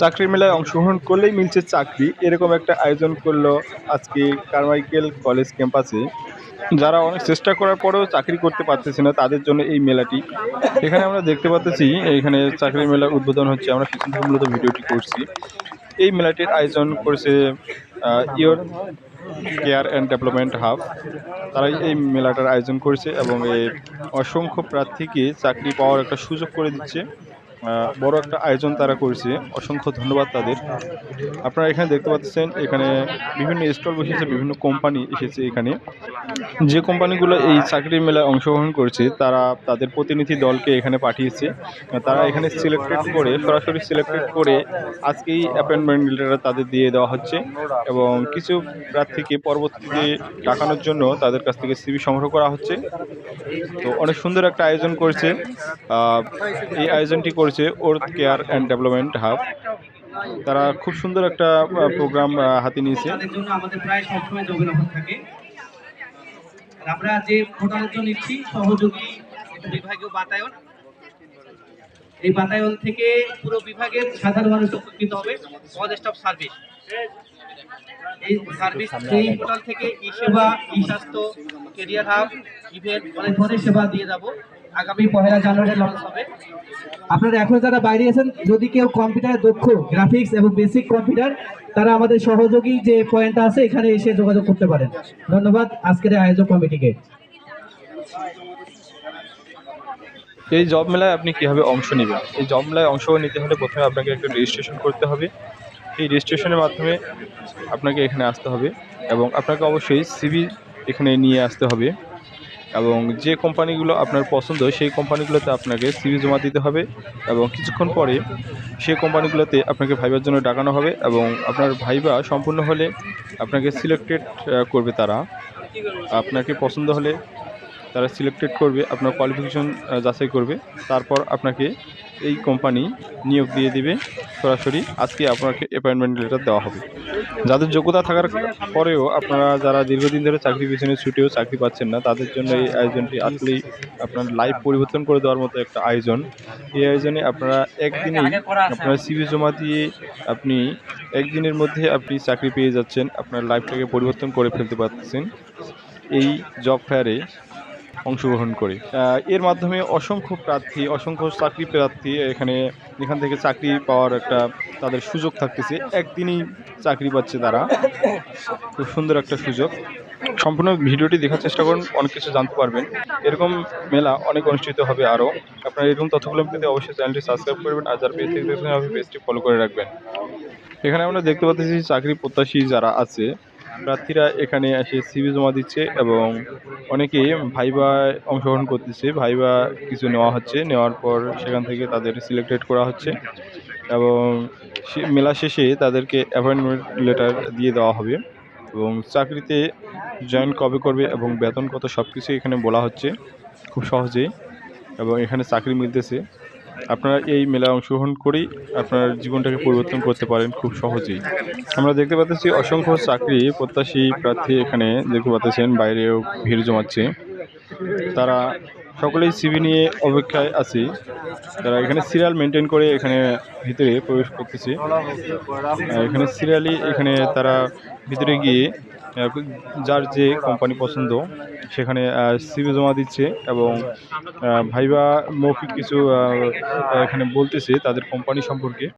চাকরির মেলায় অংশগ্রহণ করলেই মিলছে চাকরি, এরকম একটা আয়োজন করল আজকে কারমাইকেল কলেজ ক্যাম্পাসে। যারা অনেক চেষ্টা করার পরেও চাকরি করতে পারতেছে না, তাদের জন্য এই মেলাটি। এখানে আমরা দেখতে পাচ্ছি এখানে চাকরির মেলার উদ্বোধন হচ্ছে, আমরা পিছন মূলত ভিডিওটি করছি। এই মেলাটির আয়োজন করেছে your care and development hub তারাই এই মেলাটার আয়োজন করেছে এবং এই অসংখ্য প্রার্থীকে চাকরি পাওয়ার একটা সুযোগ করে দিচ্ছে। বড় একটা আয়োজন তারা করেছে। অসংখ্য ধন্যবাদ তাদের। আপনারা এখানে দেখতে পাচ্ছেন, এখানে বিভিন্ন স্টল বসেছে, বিভিন্ন কোম্পানি এসেছে এখানে। যে কোম্পানিগুলো এই চাকরির মেলায় অংশগ্রহণ করেছে, তারা তাদের প্রতিনিধি দলকে এখানে পাঠিয়েছে। তারা এখানে সিলেক্টেড করে, সরাসরি সিলেক্টেড করে আজকেই অ্যাপয়েন্টমেন্ট লেটার তাদের দিয়ে দেওয়া হচ্ছে এবং কিছু প্রার্থীকে পরবর্তীতে ডাকানোর জন্য তাদের কাছ থেকে সিবি সংগ্রহ করা হচ্ছে। তো অনেক সুন্দর একটা আয়োজন করেছে। এই আয়োজনটি করেছে worth care and development hub তারা খুব সুন্দর একটা প্রোগ্রাম হাতে নিয়েছে। আমাদের প্রায় সবসময় থাকে। আমরা যে ভোটারের নিচ্ছি সহযোগী বিভাগীয় বাতায়ন। এই বাতায়ন থেকে পুরো বিভাগের সাধারণ মানুষ উপকৃত হবে। ওয়ান স্টপ সার্ভিস এই সার্ভিস এই পোর্টাল থেকে ই সেবা ই স্বাস্থ্য কেরিয়ার হাব ইভেন্ট অনেক ধরনের সেবা দিয়ে যাব। আগামী পহেলা জানুয়ারি লঞ্চ হবে। আপনারা এখন যারা বাইরে আছেন, যদি কেউ কম্পিউটারে দক্ষ, গ্রাফিক্স এবং বেসিক কম্পিউটার, তারা আমাদের সহযোগী যে পয়েন্ট আছে, এখানে এসে যোগাযোগ করতে পারেন। ধন্যবাদ, আজকের আয়োজক কমিটিকে। এই জব মেলায় আপনি কীভাবে অংশ নেবেন? এই জব মেলায় অংশ নিতে হলে প্রথমে আপনাকে একটা রেজিস্ট্রেশন করতে হবে। এই রেজিস্ট্রেশনের মাধ্যমে আপনাকে এখানে আসতে হবে এবং আপনাকে অবশ্যই সিভি এখানে নিয়ে আসতে হবে। এবং যে কোম্পানিগুলো আপনার পছন্দ সেই কোম্পানিগুলোতে আপনাকে সিভি জমা দিতে হবে এবং কিছুক্ষণ পরে সেই কোম্পানিগুলোতে আপনাকে ভাইবার জন্য ডাকানো হবে এবং আপনার ভাইবা সম্পূর্ণ হলে আপনাকে সিলেক্টেড করবে তারা। আপনাকে পছন্দ হলে তারা সিলেক্টেড করবে, আপনার কোয়ালিফিকেশন যাচাই করবে। তারপর আপনাকে এই কোম্পানি নিয়োগ দিয়ে দিবে। সরাসরি আজকে আপনাকে অ্যাপয়েন্টমেন্ট লেটার দেওয়া হবে। যাদের যোগ্যতা থাকার পরেও আপনারা যারা দীর্ঘদিন ধরে চাকরি পিছনে ছুটেও চাকরি পাচ্ছেন না, তাদের জন্য এই আয়োজনটি আসলেই আপনার লাইফ পরিবর্তন করে দেওয়ার মতো একটা আয়োজন। এই আয়োজনে আপনারা একদিনেই আপনার সিভি জমা দিয়ে আপনি একদিনের মধ্যে আপনি চাকরি পেয়ে যাচ্ছেন, আপনার লাইফটাকে পরিবর্তন করে ফেলতে পারতেছেন এই জব ফেয়ারে অংশগ্রহণ করে। এর মাধ্যমে অসংখ্য প্রার্থী, অসংখ্য চাকরি প্রার্থী এখানে, এখান থেকে চাকরি পাওয়ার একটা তাদের সুযোগ থাকতেছে। একদিনই চাকরি পাচ্ছে তারা। খুব সুন্দর একটা সুযোগ। সম্পূর্ণ ভিডিওটি দেখার চেষ্টা করুন, অনেক কিছু জানতে পারবেন। এরকম মেলা অনেক অনুষ্ঠিত হবে আরও। আপনারা এরকম তথ্যগুলো পেতে অবশ্যই চ্যানেলটি সাবস্ক্রাইব করবেন, আর যারা পেজ পেজটি ফলো করে রাখবেন। এখানে আমরা দেখতে পাচ্ছি চাকরি প্রত্যাশী যারা আছে প্রার্থীরা এখানে এসে সিভি জমা দিচ্ছে এবং অনেকে ভাইবা অংশগ্রহণ করতেছে। ভাইবা কিছু নেওয়া হচ্ছে, নেওয়ার পর সেখান থেকে তাদের সিলেক্টেড করা হচ্ছে এবং মেলা শেষে তাদেরকে অ্যাপয়েন্টমেন্ট লেটার দিয়ে দেওয়া হবে এবং চাকরিতে জয়েন কবে করবে এবং বেতন কত সব কিছু এখানে বলা হচ্ছে খুব সহজেই এবং এখানে চাকরি মিলতেছে। আপনারা এই মেলায় অংশগ্রহণ করেই আপনার জীবনটাকে পরিবর্তন করতে পারেন খুব সহজেই। আমরা দেখতে পাচ্ছি অসংখ্য চাকরি প্রত্যাশী প্রার্থী এখানে দেখতে পাচ্ছেন, বাইরেও ভিড় জমাচ্ছে। তারা সকলেই সিভি নিয়ে অপেক্ষায় আছে। তারা এখানে সিরিয়াল মেনটেন করে এখানে ভিতরে প্রবেশ করতেছে। এখানে সিরিয়ালি এখানে তারা ভিতরে গিয়ে যার যে কোম্পানি পছন্দ, সেখানে সিভি জমা দিচ্ছে এবং ভাইবা মৌখিক কিছু এখানে বলতেছে তাদের কোম্পানি সম্পর্কে।